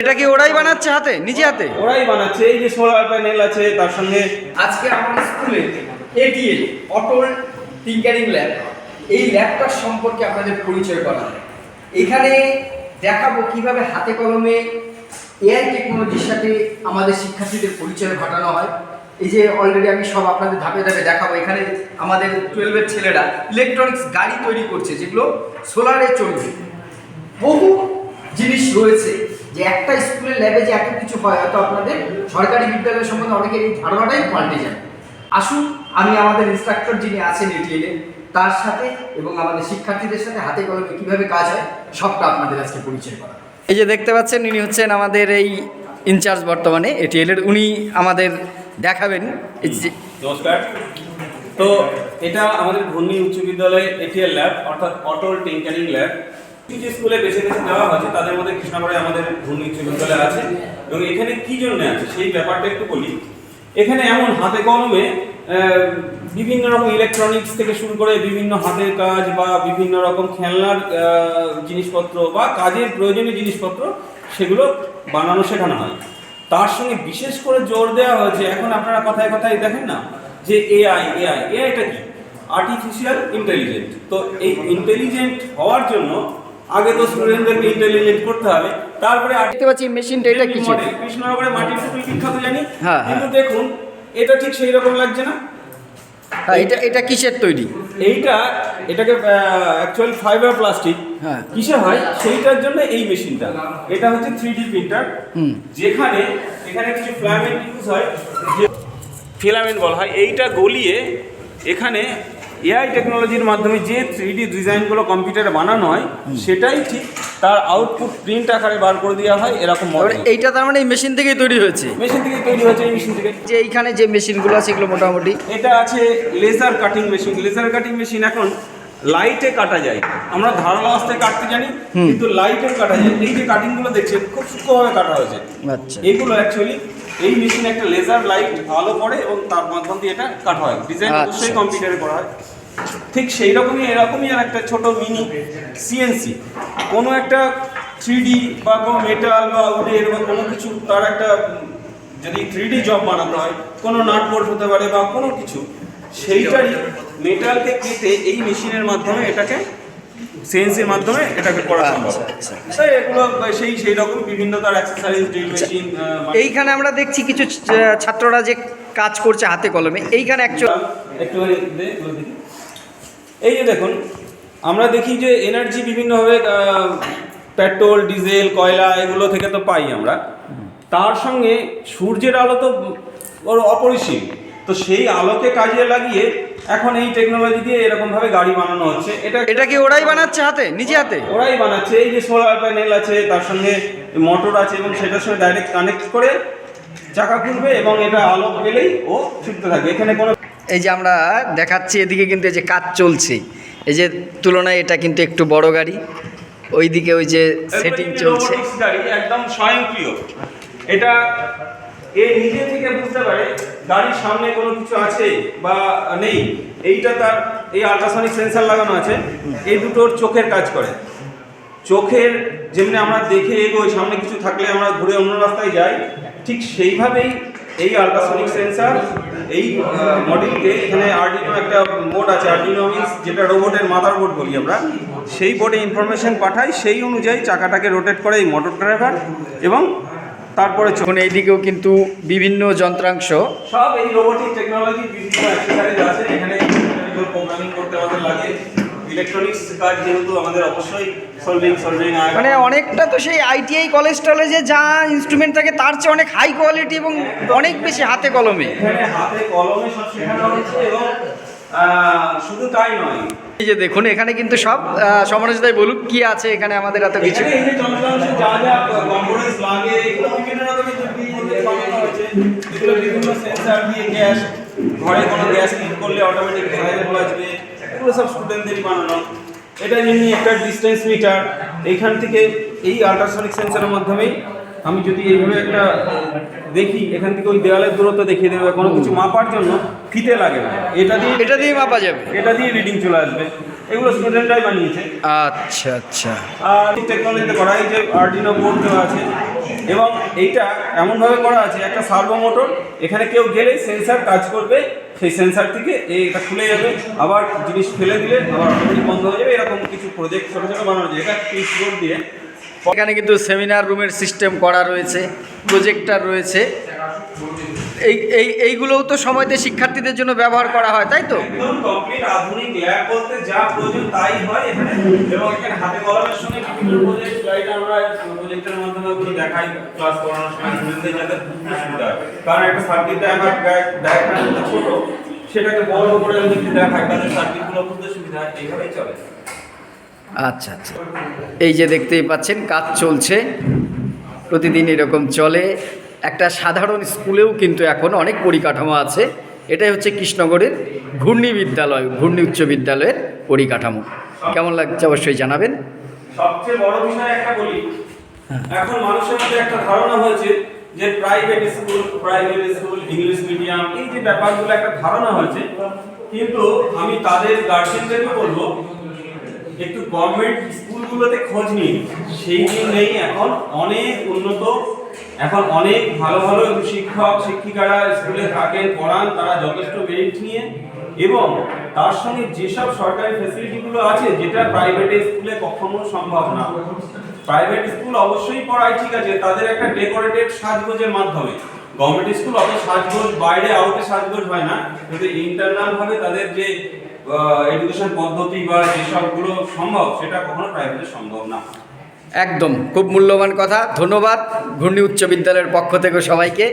এটা কি ওরাই বানাচ্ছে হাতে, নিজে হাতে? ওরাই বানাচ্ছে, এই যে সোলার প্যানেল আছে, তার সঙ্গে আজকে আমাদের স্কুলে এটিএল অটল টিঙ্কারিং ল্যাব, এই ল্যাবটার সম্পর্কে আপনাদের পরিচয় করা এখানে দেখাবো কীভাবে হাতে কলমে এআই টেকনোলজির সাথে আমাদের শিক্ষার্থীদের পরিচয় ঘটানো হয়। এই যে অলরেডি আমি সব আপনাদের ধাপে ধাপে দেখাবো, এখানে আমাদের টুয়েলভের ছেলেরা ইলেকট্রনিক্স গাড়ি তৈরি করছে, যেগুলো সোলারে চলবে। বহু জিনিস রয়েছে যে একটা স্কুলের ল্যাবে যে এত কিছু হয় হয়তো আপনাদের সরকারি বিদ্যালয় সম্বন্ধে অনেকের এই ধারণাটাই পাল্টে যায় আসুন আমি আমাদের ইনস্ট্রাক্টর যিনি আছেন এটিএলে তার সাথে এবং আমাদের শিক্ষার্থীদের সাথে হাতে কলমে কীভাবে কাজ হয় সবটা আপনাদের আজকে পরিচয় করা। এই যে দেখতে পাচ্ছেন ইনি হচ্ছেন আমাদের এই ইনচার্জ বর্তমানে এটিএল এর। উনি আমাদের দেখাবেন। নমস্কার। তো এটা আমাদের ঘূর্ণি উচ্চ বিদ্যালয়ে এটিএল ল্যাব অর্থাৎ অটল টিঙ্কারিং ল্যাব কিছু স্কুলে বেছে বেছে দেওয়া হয়েছে, তাদের মধ্যে কৃষ্ণাগড়ে আমাদের ঘূর্ণি উচ্চ আছে। এবং এখানে কি জন্য আছে? সেই ব্যাপারটা একটু বলি। এখানে এমন হাতে কলমে বিভিন্ন রকম ইলেকট্রনিক্স থেকে শুরু করে বিভিন্ন হাতের কাজ বা বিভিন্ন রকম খেলনার জিনিসপত্র বা কাজের প্রয়োজনীয় জিনিসপত্র সেগুলো বানানো শেখানো হয়। তার সঙ্গে বিশেষ করে জোর দেওয়া হয়েছে, এখন আপনারা কথায় কথায় দেখেন না, যে এআই এআই এআইটা কি? আর্টিফিশিয়াল ইন্টেলিজেন্ট তো এই ইন্টেলিজেন্ট হওয়ার জন্য আগে তো স্টুডেন্টদেরকে ইন্টেলিজেন্ট করতে হবে তারপরে দেখতে পাচ্ছি মেশিনটা এটা কিছু মডেল কৃষ্ণনগরে মাটির পুতুল বিখ্যাত জানি? হ্যাঁ, কিন্তু হ্যাঁ। দেখুন এটা ঠিক সেই রকম লাগছে না। হ্যাঁ এটা এটা কিসের তৈরি? এইটা এটাকে অ্যাকচুয়ালি ফাইবার প্লাস্টিক হ্যাঁ। কিসে হয়? সেইটার জন্য এই মেশিনটা এটা হচ্ছে থ্রি ডি প্রিন্টার হুম। যেখানে এখানে কিছু ফিলামেন্ট ইউজ হয়। ফিলামেন্ট বলা হয় এইটা গলিয়ে এখানে এআই টেকনোলজির মাধ্যমে যে থ্রি ডি ডিজাইনগুলো কম্পিউটারে বানানো হয় সেটাই ঠিক তার আউটপুট প্রিন্ট আকারে বার করে দেওয়া হয় এরকম এইটা তার মানে এই মেশিন থেকেই তৈরি হয়েছে? মেশিন থেকে তৈরি হয়েছে এই মেশিন থেকে। যে এইখানে যে মেশিনগুলো আছে এগুলো মোটামুটি? এটা আছে laser cutting machine laser cutting machine এখন লাইটে কাটা যায়। আমরা ধারালো আস্তে কাটতে জানি। কিন্তু লাইটে কাটা যায়। এই যে কাটিংগুলো দেখছেন খুব সূক্ষ্মভাবে কাটা হয়েছে। আচ্ছা। এগুলো অ্যাকচুয়ালি এই মেশিনে একটা লেজার লাইট আলো পড়ে এবং তার মাধ্যম দিয়ে এটা কাটা হয়। ডিজাইন আচ্ছা। অবশ্যই কম্পিউটারে করা হয়। ঠিক সেই রকমই এরকমই আর একটা ছোট মিনি সিএনসি কোনো একটা থ্রি বা কোনো মেটাল বা উডের বা কোনো কিছু তার একটা যদি থ্রি জব বানাতে হয় কোনো নাট বোর্ড হতে পারে বা কোনো কিছু সেইটারই মেটালকে কেটে এই মেশিনের মাধ্যমে এটাকে সিএনসির মাধ্যমে এটাকে করা সম্ভব। আচ্ছা, আচ্ছা। তাই এগুলো সেই সেই রকম বিভিন্ন তার অ্যাক্সেসরিজ ড্রিল মেশিন এইখানে আমরা দেখছি কিছু ছাত্ররা যে কাজ করছে হাতে কলমে। এইখানে অ্যাকচুয়ালি একটুখানি। এই যে দেখুন আমরা দেখি যে এনার্জি বিভিন্নভাবে পেট্রোল ডিজেল কয়লা এগুলো থেকে তো পাই আমরা। তার সঙ্গে সূর্যের আলো তো অপরিসীম। তো সেই আলোকে কাজে লাগিয়ে এখন এই টেকনোলজি দিয়ে এরকমভাবে গাড়ি বানানো হচ্ছে। এটা এটা কি ওরাই বানাচ্ছে হাতে? নিজে হাতে? ওরাই বানাচ্ছে। এই যে সোলার প্যানেল আছে তার সঙ্গে মোটর আছে এবং সেটার সঙ্গে ডাইরেক্ট কানেক্ট করে চাকা খুলবে এবং এটা আলো পেলেই ও ছুটতে থাকবে। এখানে কোনো এই যে আমরা দেখাচ্ছি এদিকে কিন্তু এই যে কাজ চলছে। এই যে তুলনায় এটা কিন্তু একটু বড় গাড়ি। ওইদিকে ওই যে সেটিং চলছে। গাড়ি একদম স্বয়ংক্রিয়। এটা এ নিজে থেকে বুঝতে পারে গাড়ির সামনে কোনো কিছু আছে বা নেই? এইটা তার, এই আল্ট্রাসনিক সেন্সার লাগানো আছে। এই দুটোর চোখের কাজ করে। চোখের যেমনি আমরা দেখে এগোই, সামনে কিছু থাকলে আমরা ঘুরে অন্য রাস্তায় যাই, ঠিক সেইভাবেই এই আল্ট্রাসনিক সেন্সার এই মডেলকে এখানে আর্ডিনো একটা বোর্ড আছে আর্ডিনো মিন্স যেটা রোবটের মাথার বোর্ড বলি আমরা, সেই বোর্ডে ইনফরমেশন পাঠাই সেই অনুযায়ী চাকাটাকে রোটেট করে এই মোটর ড্রাইভার এবং তারপরে এখন এইদিকেও কিন্তু বিভিন্ন যন্ত্রাংশ। সব এই রোবোটিক টেকনোলজি বিভিন্ন অ্যাক্সেসরিজ আছে এখানে প্রোগ্রামিং করতে আমাদের লাগে। ইলেকট্রনিক্স কাজ যেহেতু আমাদের অবশ্যই সলভিং সলভিং মানে অনেকটা তো সেই আইটিআই কলেজ টলেজে যা ইনস্ট্রুমেন্ট থাকে তার চেয়ে অনেক হাই কোয়ালিটি এবং অনেক বেশি হাতে কলমে। এখানে হাতে কলমে সব শেখানো হচ্ছে এবং শুধু তাই নয় এই যে দেখুন, এখানে কিন্তু সব সমালোচিতাই বলুক, কি আছে এখানে আমাদের এত কিছু? ঘরে গ্যাস করলে এগুলো সব এটা যেমনি একটা ডিস্টেন্স মিটার এইখান থেকে এই আল্ট্রাসনিক সেন্সারের মাধ্যমেই আমি যদি এইভাবে একটা দেখি এখান থেকে ওই দেওয়ালের দূরত্ব দেখিয়ে দেবে কোনো কিছু মাপার জন্য ফিতে লাগে না। এটা দিয়ে এটা দিয়ে মাপা যাবে। এটা দিয়ে রিডিং চলে আসবে। এগুলো স্টুডেন্টরাই বানিয়েছে। আচ্ছা আচ্ছা। আর টেকনোলজিতে করা এই যে আর্ডিনো বোর্ড দেওয়া আছে এবং এইটা এমনভাবে করা আছে একটা সার্ভো মোটর এখানে কেউ গেলেই সেন্সার কাজ করবে সেই সেন্সার থেকে এটা খুলে যাবে আবার জিনিস ফেলে দিলে আবার অটোমেটিক বন্ধ হয়ে যাবে এরকম কিছু প্রজেক্ট ছোটো ছোটো বানানো যায়। এটা বোর্ড দিয়ে এখানে কিন্তু সেমিনার রুমের সিস্টেম করা রয়েছে প্রজেক্টর রয়েছে। এই এই, এইগুলোও তো সময়তে শিক্ষার্থীদের জন্য ব্যবহার করা হয়, তাই তো? যা সেটাকে বড় করে দেখায় তাহলে সার্কিটগুলো বুঝতে সুবিধা এইভাবেই চলে। আচ্ছা আচ্ছা। এই যে দেখতেই পাচ্ছেন, কাজ চলছে। প্রতিদিন এরকম চলে। একটা সাধারণ স্কুলেও কিন্তু এখন অনেক পরিকাঠামো আছে। এটাই হচ্ছে কৃষ্ণগড়ের ঘূর্ণি বিদ্যালয়, ঘূর্ণি উচ্চ বিদ্যালয়ের পরিকাঠামো। কেমন লাগছে অবশ্যই জানাবেন। সবচেয়ে বড় বিষয় একটা বলি। এখন মানুষের মধ্যে একটা ধারণা হয়েছে যে private school private school English medium এই যে ব্যাপারগুলো একটা ধারণা হয়েছে। কিন্তু আমি তাদের গার্জেনদেরকে বলব একটু গভর্নমেন্ট স্কুলগুলোতে খোঁজ নিন। সেই দিন নেই এখন অনেক উন্নত, এখন অনেক ভালো ভালো শিক্ষক, শিক্ষিকারা স্কুলে থাকেন, পড়ান, তারা যথেষ্ট মেরিট নিয়ে এবং তার সঙ্গে যেসব সরকারি ফেসিলিটিগুলো আছে, যেটা প্রাইভেট স্কুলে কখনো সম্ভব না। প্রাইভেট স্কুল অবশ্যই পড়ায় ঠিক আছে, তাদের একটা ডেকোরেটেড সাজগোজের মাধ্যমে। গভর্নমেন্ট স্কুল অত সাজগোজ বাইরে আউটে সাজগোজ হয় না। কিন্তু ইন্টারনাল ভাবে তাদের যে এডুকেশন পদ্ধতি বা যেসবগুলো সম্ভব, সেটা কখনো প্রাইভেটে সম্ভব না। একদম। খুব মূল্যবান কথা। ধন্যবাদ। ঘূর্ণি উচ্চ বিদ্যালয়ের পক্ষ থেকে সবাইকে।